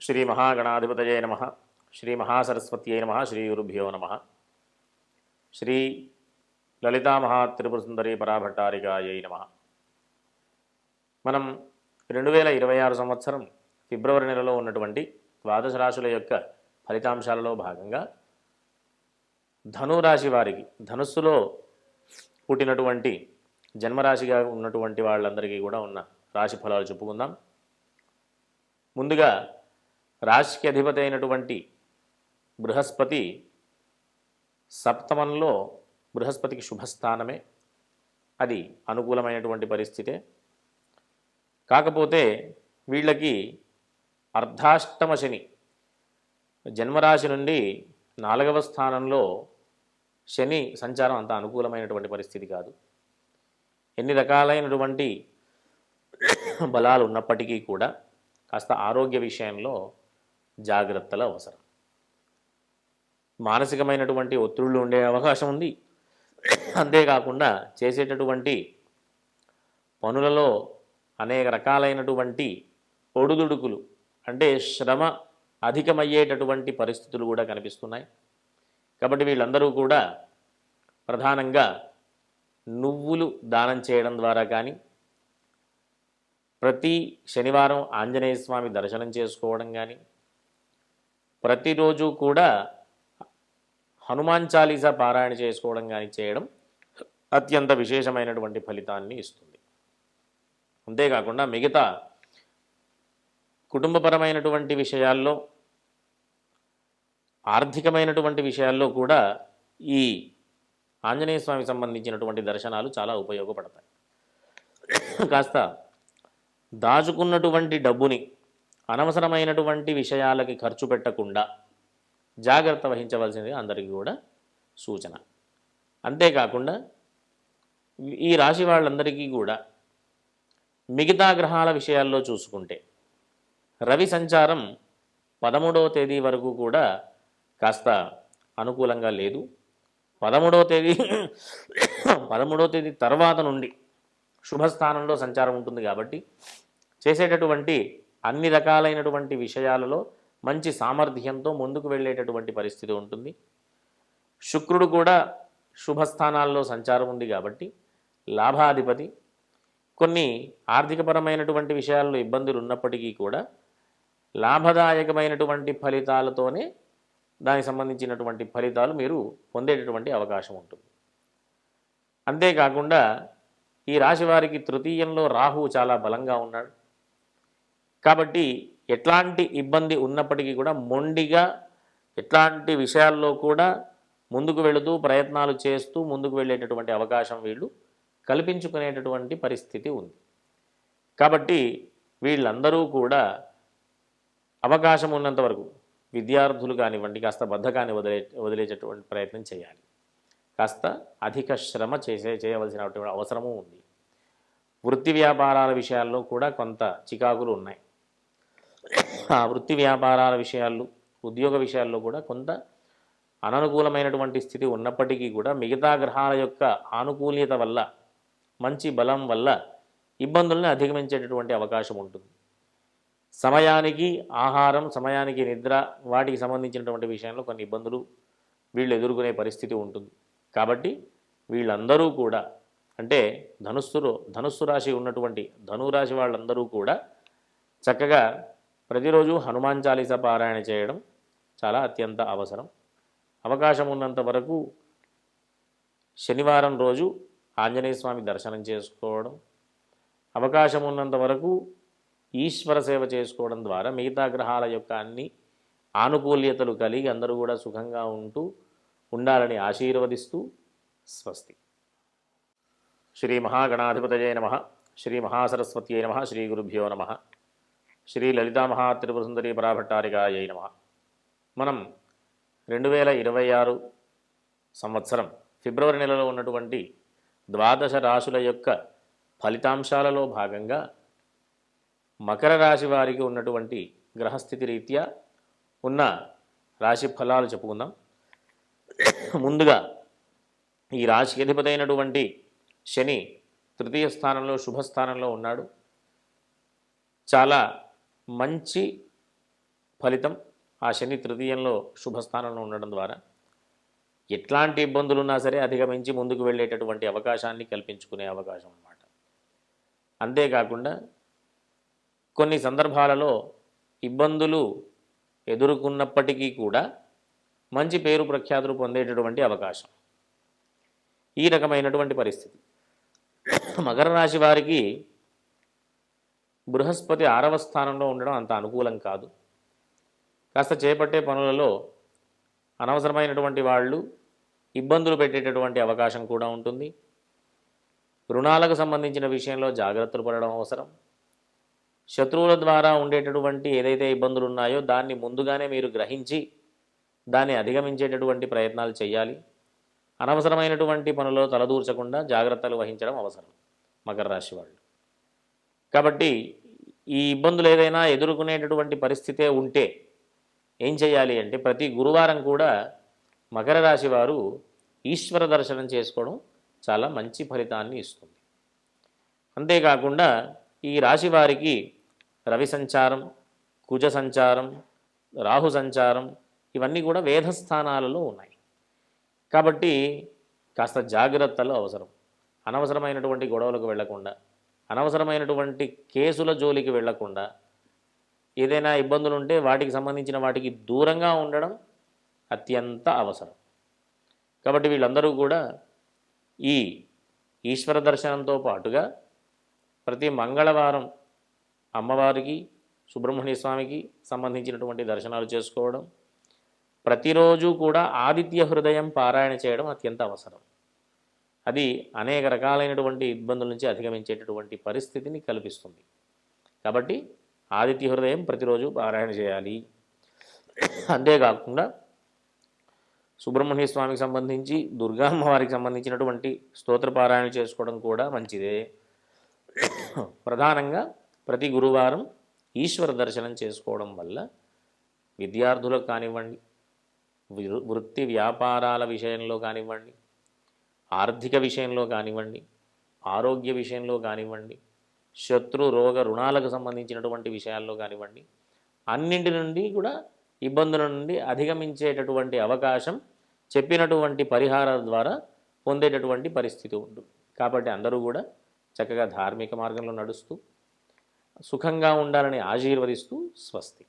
శ్రీ మహాగణాధిపతయే నమ. శ్రీ మహాసరస్వత్యై నమ. శ్రీ గురుభ్యో నమ. శ్రీ లలితామహాత్రిపురసుందరి పరాభట్టారికాయై నమ. మనం రెండు వేల ఇరవై ఆరు సంవత్సరం ఫిబ్రవరి నెలలో ఉన్నటువంటి ద్వాదశ రాశుల యొక్క ఫలితాంశాలలో భాగంగా ధనురాశి వారికి ధనుస్సులో పుట్టినటువంటి జన్మరాశిగా ఉన్నటువంటి వాళ్ళందరికీ కూడా ఉన్న రాశి ఫలాలు చెప్పుకుందాం. ముందుగా రాశికి అధిపతి అయినటువంటి బృహస్పతి సప్తమంలో బృహస్పతికి శుభస్థానమే. అది అనుకూలమైనటువంటి పరిస్థితే. కాకపోతే వీళ్ళకి అర్ధాష్టమ శని జన్మరాశి నుండి నాలుగవ స్థానంలో శని సంచారం అంత అనుకూలమైనటువంటి పరిస్థితి కాదు. ఎన్ని రకాలైనటువంటి బలాలు ఉన్నప్పటికీ కూడా కాస్త ఆరోగ్య విషయంలో జాగ్రత్తలు అవసరం. మానసికమైనటువంటి ఒత్తిళ్ళు ఉండే అవకాశం ఉంది. అంతేకాకుండా చేసేటటువంటి పనులలో అనేక రకాలైనటువంటి ఒడుదుడుకులు అంటే శ్రమ అధికమయ్యేటటువంటి పరిస్థితులు కూడా కనిపిస్తున్నాయి. కాబట్టి వీళ్ళందరూ కూడా ప్రధానంగా నువ్వులు దానం చేయడం ద్వారా కానీ ప్రతి శనివారం ఆంజనేయ స్వామి దర్శనం చేసుకోవడం కానీ ప్రతిరోజు కూడా హనుమాన్ చాలీసా పారాయణ చేసుకోవడం కానీ చేయడం అత్యంత విశేషమైనటువంటి ఫలితాన్ని ఇస్తుంది. అంతేకాకుండా మిగతా కుటుంబపరమైనటువంటి విషయాల్లో ఆర్థికమైనటువంటి విషయాల్లో కూడా ఈ ఆంజనేయ స్వామి సంబంధించినటువంటి దర్శనాలు చాలా ఉపయోగపడతాయి. కాస్త దాచుకున్నటువంటి డబ్బుని అనవసరమైనటువంటి విషయాలకి ఖర్చు పెట్టకుండా జాగ్రత్త వహించవలసింది అందరికీ కూడా సూచన. అంతేకాకుండా ఈ రాశి వాళ్ళందరికీ కూడా మిగతా గ్రహాల విషయాల్లో చూసుకుంటే రవి సంచారం పదమూడవ తేదీ వరకు కూడా కాస్త అనుకూలంగా లేదు. పదమూడవ తేదీ పదమూడవ తేదీ తర్వాత నుండి శుభస్థానంలో సంచారం ఉంటుంది కాబట్టి చేసేటటువంటి అన్ని రకాలైనటువంటి విషయాలలో మంచి సామర్థ్యంతో ముందుకు వెళ్ళేటటువంటి పరిస్థితి ఉంటుంది. శుక్రుడు కూడా శుభస్థానాల్లో సంచారం ఉంది కాబట్టి లాభాధిపతి. కొన్ని ఆర్థికపరమైనటువంటి విషయాల్లో ఇబ్బందులు ఉన్నప్పటికీ కూడా లాభదాయకమైనటువంటి ఫలితాలతోనే దానికి సంబంధించినటువంటి ఫలితాలు మీరు పొందేటటువంటి అవకాశం ఉంటుంది. అంతేకాకుండా ఈ రాశి వారికి తృతీయంలో రాహువు చాలా బలంగా ఉన్నాడు. కాబట్టి ఎట్లాంటి ఇబ్బంది ఉన్నప్పటికీ కూడా మొండిగా ఎట్లాంటి విషయాల్లో కూడా ముందుకు వెళుతూ ప్రయత్నాలు చేస్తూ ముందుకు వెళ్ళేటటువంటి అవకాశం వీళ్ళు కల్పించుకునేటటువంటి పరిస్థితి ఉంది. కాబట్టి వీళ్ళందరూ కూడా అవకాశం ఉన్నంత వరకు విద్యార్థులు కానివ్వండి కాస్త బద్ధకాన్ని వదిలే వదిలేటటువంటి ప్రయత్నం చేయాలి. కాస్త అధిక శ్రమ చేసే చేయవలసినటువంటి అవసరము ఉంది. వృత్తి వ్యాపారాల విషయాల్లో కూడా కొంత చికాకులు ఉన్నాయి. ఆ వృత్తి వ్యాపారాల విషయాల్లో ఉద్యోగ విషయాల్లో కూడా కొంత అననుకూలమైనటువంటి స్థితి ఉన్నప్పటికీ కూడా మిగతా గ్రహాల యొక్క ఆనుకూల్యత వల్ల మంచి బలం వల్ల ఇబ్బందుల్ని అధిగమించేటటువంటి అవకాశం ఉంటుంది. సమయానికి ఆహారం సమయానికి నిద్ర వాటికి సంబంధించినటువంటి విషయంలో కొన్ని ఇబ్బందులు వీళ్ళు ఎదుర్కొనే పరిస్థితి ఉంటుంది. కాబట్టి వీళ్ళందరూ కూడా అంటే ధనుస్సులో ధనుస్సు రాశి ఉన్నటువంటి ధనురాశి వాళ్ళందరూ కూడా చక్కగా ప్రతిరోజు హనుమాన్ చాలీస పారాయణ చేయడం చాలా అత్యంత అవసరం. అవకాశం ఉన్నంత వరకు శనివారం రోజు ఆంజనేయ స్వామి దర్శనం చేసుకోవడం అవకాశం ఉన్నంత వరకు ఈశ్వర సేవ చేసుకోవడం ద్వారా మిగతా గ్రహాల యొక్క అన్ని ఆనుకూల్యతలు కలిగి అందరూ కూడా సుఖంగా ఉంటూ ఉండాలని ఆశీర్వదిస్తూ స్వస్తి. శ్రీ మహాగణాధిపతయే నమ. శ్రీ మహాసరస్వత్యై నమ. శ్రీ గురుభ్యో నమ. శ్రీ లలితామహాత్రిపురసుందరి పరాభట్టారికాయై నమ. మనం రెండు వేల ఇరవై ఆరు సంవత్సరం ఫిబ్రవరి నెలలో ఉన్నటువంటి ద్వాదశ రాశుల యొక్క ఫలితాంశాలలో భాగంగా మకర రాశి వారికి ఉన్నటువంటి గ్రహస్థితి రీత్యా ఉన్న రాశి ఫలాలు చెప్పుకుందాం. ముందుగా ఈ రాశి అధిపతైనటువంటి శని తృతీయ స్థానంలో శుభస్థానంలో ఉన్నాడు. చాలా మంచి ఫలితం ఆ శని తృతీయంలో శుభస్థానంలో ఉండడం ద్వారా ఎట్లాంటి ఇబ్బందులు ఉన్నా సరే అధిగమించి ముందుకు వెళ్ళేటటువంటి అవకాశాన్ని కల్పించుకునే అవకాశం అన్నమాట. అంతేకాకుండా కొన్ని సందర్భాలలో ఇబ్బందులు ఎదుర్కొన్నప్పటికీ కూడా మంచి పేరు ప్రఖ్యాతులు పొందేటటువంటి అవకాశం. ఈ రకమైనటువంటి పరిస్థితి. మకర రాశి వారికి బృహస్పతి ఆరవ స్థానంలో ఉండడం అంత అనుకూలం కాదు. కాస్త చేపట్టే పనులలో అనవసరమైనటువంటి వాళ్ళు ఇబ్బందులు పెట్టేటటువంటి అవకాశం కూడా ఉంటుంది. రుణాలకు సంబంధించిన విషయంలో జాగ్రత్తలు పడడం అవసరం. శత్రువుల ద్వారా ఉండేటటువంటి ఏదైతే ఇబ్బందులు ఉన్నాయో దాన్ని ముందుగానే మీరు గ్రహించి దాన్ని అధిగమించేటటువంటి ప్రయత్నాలు చేయాలి. అనవసరమైనటువంటి పనుల్లో తలదూర్చకుండా జాగ్రత్తలు వహించడం అవసరం. మకర రాశి వాళ్ళు. కాబట్టి ఈ ఇబ్బందులు ఏదైనా ఎదుర్కొనేటటువంటి పరిస్థితే ఉంటే ఏం చేయాలి అంటే ప్రతి గురువారం కూడా మకర రాశి వారు ఈశ్వర దర్శనం చేసుకోవడం చాలా మంచి ఫలితాన్ని ఇస్తుంది. అంతేకాకుండా ఈ రాశి వారికి రవి సంచారం కుజ సంచారం రాహు సంచారం ఇవన్నీ కూడా వేధస్థానాలలో ఉన్నాయి. కాబట్టి కాస్త జాగ్రత్తలు అవసరం. అనవసరమైనటువంటి గొడవలకు వెళ్ళకుండా అనవసరమైనటువంటి కేసుల జోలికి వెళ్ళకుండా ఏదైనా ఇబ్బందులు ఉంటే వాటికి సంబంధించిన వాటికి దూరంగా ఉండడం అత్యంత అవసరం. కాబట్టి వీళ్ళందరూ కూడా ఈ ఈశ్వర దర్శనంతో పాటుగా ప్రతి మంగళవారం అమ్మవారికి సుబ్రహ్మణ్య స్వామికి సంబంధించినటువంటి దర్శనాలు చేసుకోవడం ప్రతిరోజు కూడా ఆదిత్య హృదయం పారాయణ చేయడం అత్యంత అవసరం. అది అనేక రకాలైనటువంటి ఇబ్బందుల నుంచి అధిగమించేటటువంటి పరిస్థితిని కల్పిస్తుంది. కాబట్టి ఆదిత్య హృదయం ప్రతిరోజు పారాయణ చేయాలి. అంతేకాకుండా సుబ్రహ్మణ్య స్వామికి సంబంధించి దుర్గా అమ్మవారికి సంబంధించినటువంటి స్తోత్ర పారాయణ చేసుకోవడం కూడా మంచిదే. ప్రధానంగా ప్రతి గురువారం ఈశ్వర దర్శనం చేసుకోవడం వల్ల విద్యార్థులకు కానివ్వండి వృ- వృత్తి వ్యాపారాల విషయంలో కానివ్వండి ఆర్థిక విషయంలో కానివ్వండి ఆరోగ్య విషయంలో కానివ్వండి శత్రు రోగ రుణాలకు సంబంధించినటువంటి విషయాల్లో కానివ్వండి అన్నింటి నుండి కూడా ఇబ్బందుల నుండి అధిగమించేటటువంటి అవకాశం చెప్పినటువంటి పరిహారాల ద్వారా పొందేటటువంటి పరిస్థితి ఉంటుంది కాబట్టి అందరూ కూడా చక్కగా ధార్మిక మార్గంలో నడుస్తూ సుఖంగా ఉండాలని ఆశీర్వదిస్తూ స్వస్తి